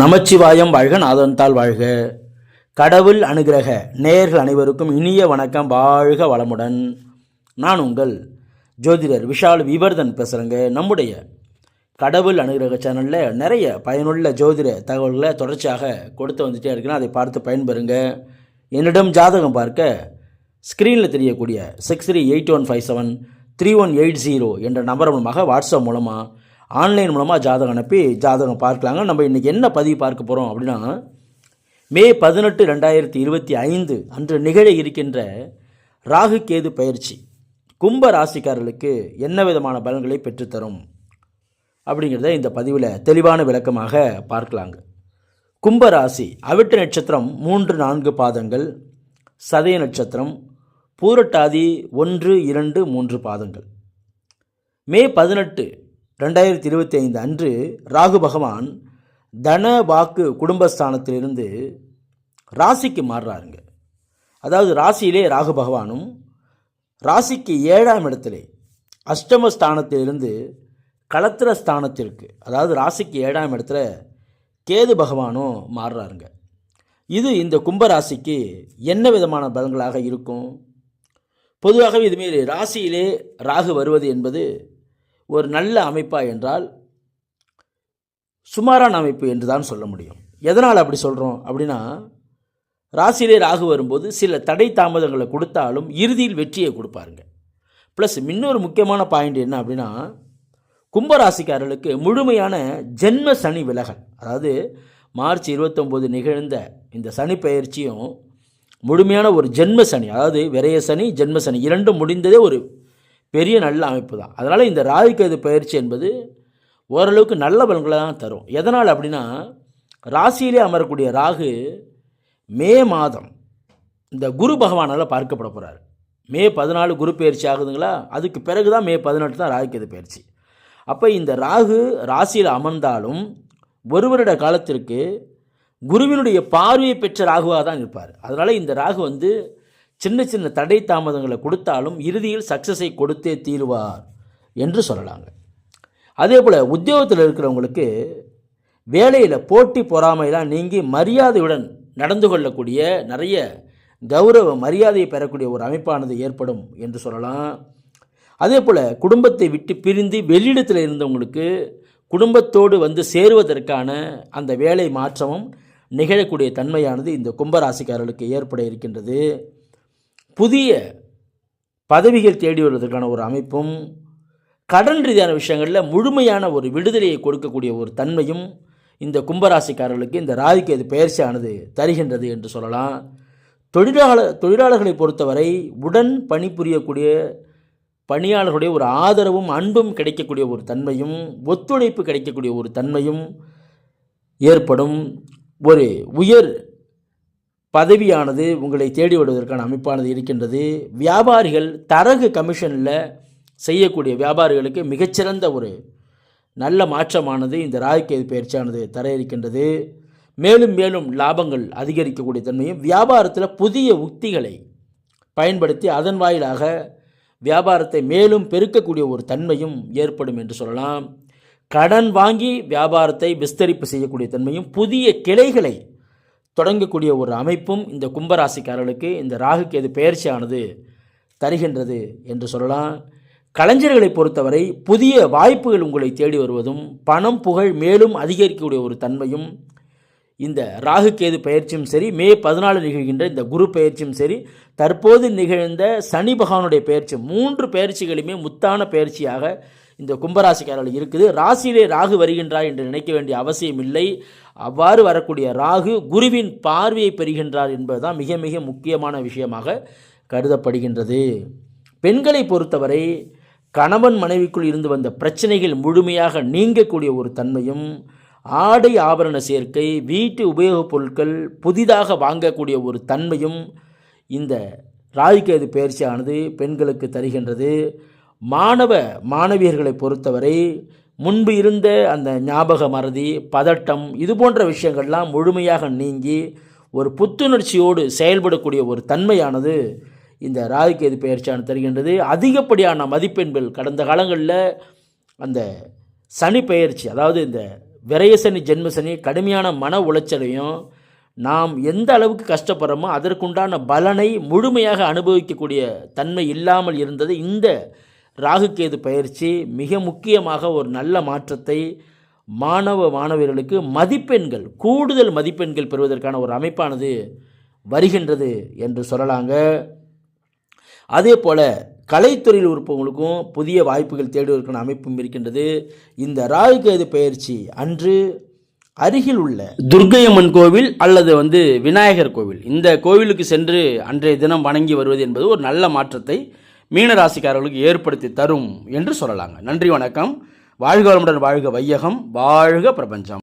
நமச்சிவாயம் வாழ்க நாதன்தாள் வாழ்க. கடவுள் அனுகிரக நேயர்கள் அனைவருக்கும் இனிய வணக்கம் வாழ்க வளமுடன். நான் உங்கள் ஜோதிடர் விஷால் விவர்தன் பேசுகிறேங்க நம்முடைய கடவுள் அனுகிரக சேனலில் நிறைய பயனுள்ள ஜோதிட தகவல்களை தொடர்ச்சியாக கொடுத்து வந்துட்டே இருக்கிறேன் அதை பார்த்து பயன்பெறுங்க. என்னிடம் ஜாதகம் பார்க்க ஸ்க்ரீனில் தெரியக்கூடிய six three eight one five seven three one eight zero என்ற நம்பர் மூலமாக வாட்ஸ்அப் மூலமாக ஆன்லைன் மூலமாக ஜாதகம் அனுப்பி ஜாதகம் பார்க்கலாங்க. நம்ம இன்றைக்கி என்ன பதிவு பார்க்க போகிறோம் அப்படின்னா மே பதினெட்டு ரெண்டாயிரத்தி இருபத்தி ஐந்து அன்று நிகழ இருக்கின்ற ராகு கேது பயிற்சி. கும்ப ராசிக்காரர்களுக்கு என்ன விதமான பலன்களை பெற்றுத்தரும் அப்படிங்கிறத இந்த பதிவில் தெளிவான விளக்கமாக பார்க்கலாங்க. கும்ப ராசி அவிட்ட நட்சத்திரம் மூன்று நான்கு பாதங்கள் சதய நட்சத்திரம் பூரட்டாதி ஒன்று இரண்டு மூன்று பாதங்கள். மே பதினெட்டு ரெண்டாயிரத்தி இருபத்தி ஐந்து அன்று ராகு பகவான் தன வாக்கு குடும்பஸ்தானத்திலிருந்து ராசிக்கு மாறுறாருங்க. அதாவது ராசியிலே ராகு பகவானும் ராசிக்கு ஏழாம் இடத்திலே அஷ்டம ஸ்தானத்திலிருந்து களத்திர ஸ்தானத்திற்கு அதாவது ராசிக்கு ஏழாம் இடத்துல கேது பகவானும் மாறுறாருங்க. இது இந்த கும்பராசிக்கு என்ன விதமான பலன்களாக இருக்கும்? பொதுவாகவே இதுமாரி ராசியிலே ராகு வருவது என்பது ஒரு நல்ல அமைப்பா என்றால் சுமாரான அமைப்பு என்று தான் சொல்ல முடியும். எதனால் அப்படி சொல்கிறோம் அப்படின்னா ராசியிலே ராகு வரும்போது சில தடை தாமதங்களை கொடுத்தாலும் இறுதியில் வெற்றியை கொடுப்பாருங்க. ப்ளஸ் இன்னொரு முக்கியமான பாயிண்ட் என்ன அப்படின்னா கும்பராசிக்காரர்களுக்கு முழுமையான ஜென்ம சனி விலகல் அதாவது மார்ச் இருபத்தொம்போது நிகழ்ந்த இந்த சனி பயிற்சியும் முழுமையான ஒரு ஜென்ம சனி அதாவது விரைய சனி ஜென்ம சனி இரண்டும் முடிந்ததே ஒரு பெரிய நல்ல அமைப்பு தான். அதனால் இந்த ராகுகேது பயிற்சி என்பது ஓரளவுக்கு நல்ல பலன்களை தான் தரும். எதனால் அப்படின்னா ராசியிலே அமரக்கூடிய ராகு மே மாதம் இந்த குரு பகவானால் பார்க்கப்பட போகிறார் மே பதினாலு குரு பயிற்சி ஆகுதுங்களா? அதுக்கு பிறகு தான் மே பதினெட்டு தான் ராகுகேது பயிற்சி. அப்போ இந்த ராகு ராசியில் அமர்ந்தாலும் ஒரு வருட காலத்திற்கு குருவினுடைய பார்வையை பெற்ற ராகுவாக தான் இருப்பார். அதனால் இந்த ராகு வந்து சின்ன சின்ன தடை தாமதங்களை கொடுத்தாலும் இறுதியில் சக்ஸஸை கொடுத்தே தீருவார் என்று சொல்லலாங்க. அதே போல் உத்தியோகத்தில் இருக்கிறவங்களுக்கு வேலையில் போட்டி பொறாமையெல்லாம் நீங்கி மரியாதையுடன் நடந்து கொள்ளக்கூடிய நிறைய கௌரவ மரியாதையை பெறக்கூடிய ஒரு அமைப்பானது ஏற்படும் என்று சொல்லலாம். அதே போல் குடும்பத்தை விட்டு பிரிந்து வெளியிடத்தில் இருந்தவங்களுக்கு குடும்பத்தோடு வந்து சேருவதற்கான அந்த வேலை மாற்றமும் நிகழக்கூடிய தன்மையானது இந்த கும்பராசிக்காரர்களுக்கு ஏற்பட இருக்கின்றது. புதிய பதவிகள் தேடி வருவதற்கான ஒரு அமைப்பும் கடன் ரீதியான விஷயங்களில் முழுமையான ஒரு விடுதலையை கொடுக்கக்கூடிய ஒரு தன்மையும் இந்த கும்பராசிக்காரர்களுக்கு இந்த ராதிக்கு அது பயிற்சியானது தருகின்றது என்று சொல்லலாம். தொழிலாளர் தொழிலாளர்களை பொறுத்தவரை உடன் பணிபுரியக்கூடிய பணியாளர்களுடைய ஒரு ஆதரவும் அன்பும் கிடைக்கக்கூடிய ஒரு தன்மையும் ஒத்துழைப்பு கிடைக்கக்கூடிய ஒரு தன்மையும் ஏற்படும். ஒரு உயர் பதவியானது உங்களை தேடி வருவதற்கான அமைப்பானது இருக்கின்றது. வியாபாரிகள் தரகு கமிஷனில் செய்யக்கூடிய வியாபாரிகளுக்கு மிகச்சிறந்த ஒரு நல்ல மாற்றமானது இந்த ராகுகேது பயிற்சியானது தர இருக்கின்றது. மேலும் மேலும் லாபங்கள் அதிகரிக்கக்கூடிய தன்மையும் வியாபாரத்தில் புதிய உத்திகளை பயன்படுத்தி அதன் வாயிலாக வியாபாரத்தை மேலும் பெருக்கக்கூடிய ஒரு தன்மையும் ஏற்படும் என்று சொல்லலாம். கடன் வாங்கி வியாபாரத்தை விஸ்தரிப்பு செய்யக்கூடிய தன்மையும் புதிய கிளைகளை தொடங்கக்கூடிய ஒரு அமைப்பும் இந்த கும்பராசிக்காரர்களுக்கு இந்த ராகுகேது பெயர்ச்சியானது தருகின்றது என்று சொல்லலாம். கலைஞர்களை பொறுத்தவரை புதிய வாய்ப்புகள் உங்களை தேடி வருவதும் பணம் புகழ் மேலும் அதிகரிக்கக்கூடிய ஒரு தன்மையும் இந்த ராகுகேது பயிற்சியும் சரி மே பதினாலு நிகழ்கின்ற இந்த குரு பயிற்சியும் சரி தற்போது நிகழ்ந்த சனி பகவானுடைய பயிற்சி மூன்று பயிற்சிகளுமே முத்தான பயிற்சியாக இந்த கும்பராசிக்காரர்கள் இருக்குது. ராசியிலே ராகு வருகின்றார் என்று நினைக்க வேண்டிய அவசியம் இல்லை. அவ்வாறு வரக்கூடிய ராகு குருவின் பார்வையை பெறுகின்றார் என்பதுதான் மிக மிக முக்கியமான விஷயமாக கருதப்படுகின்றது. பெண்களை பொறுத்தவரை கணவன் மனைவிக்குள் இருந்து வந்த பிரச்சனைகள் முழுமையாக நீங்கக்கூடிய ஒரு தன்மையும் ஆடை ஆபரண சேர்க்கை வீட்டு உபயோகப் பொருட்கள் புதிதாக வாங்கக்கூடிய ஒரு தன்மையும் இந்த ராகுகேது பயிற்சியானது பெண்களுக்கு தருகின்றது. மாணவ மாணவியர்களை பொறுத்தவரை முன்பு இருந்த அந்த ஞாபக மறதி பதட்டம் இது போன்ற விஷயங்கள்லாம் முழுமையாக நீங்கி ஒரு புத்துணர்ச்சியோடு செயல்படக்கூடிய ஒரு தன்மையானது இந்த ராகுகேது பயிற்சியானது தருகின்றது. அதிகப்படியான மதிப்பெண்கள் கடந்த காலங்களில் அந்த சனி பெயர்ச்சி அதாவது இந்த விரயசனி ஜென்மசனி கடுமையான மன உளைச்சலையும் நாம் எந்த அளவுக்கு கஷ்டப்படுறோமோ அதற்குண்டான பலனை முழுமையாக அனுபவிக்கக்கூடிய தன்மை இல்லாமல் இருந்தது. இந்த ராகுகேது பயிற்சி மிக முக்கியமாக ஒரு நல்ல மாற்றத்தை மாணவ மாணவர்களுக்கு மதிப்பெண்கள் கூடுதல் மதிப்பெண்கள் பெறுவதற்கான ஒரு அமைப்பானது வருகின்றது என்று சொல்லலாங்க. அதே போல் கலைத்துறையில் இருப்பவங்களுக்கும் புதிய வாய்ப்புகள் தேடுவதற்கான அமைப்பும் இருக்கின்றது. இந்த ராகுகேது பயிற்சி அன்று அருகில் உள்ள துர்க்கையம்மன் கோவில் அல்லது வந்து விநாயகர் கோவில். இந்த கோவிலுக்கு சென்று அன்றைய தினம் வணங்கி வருவது என்பது ஒரு நல்ல மாற்றத்தை மீனராசிக்காரர்களுக்கு ஏற்படுத்தி தரும் என்று சொல்லலாங்க. நன்றி வணக்கம். வாழ்க வளமுடன் வாழ்க வையகம். வாழ்க பிரபஞ்சம்.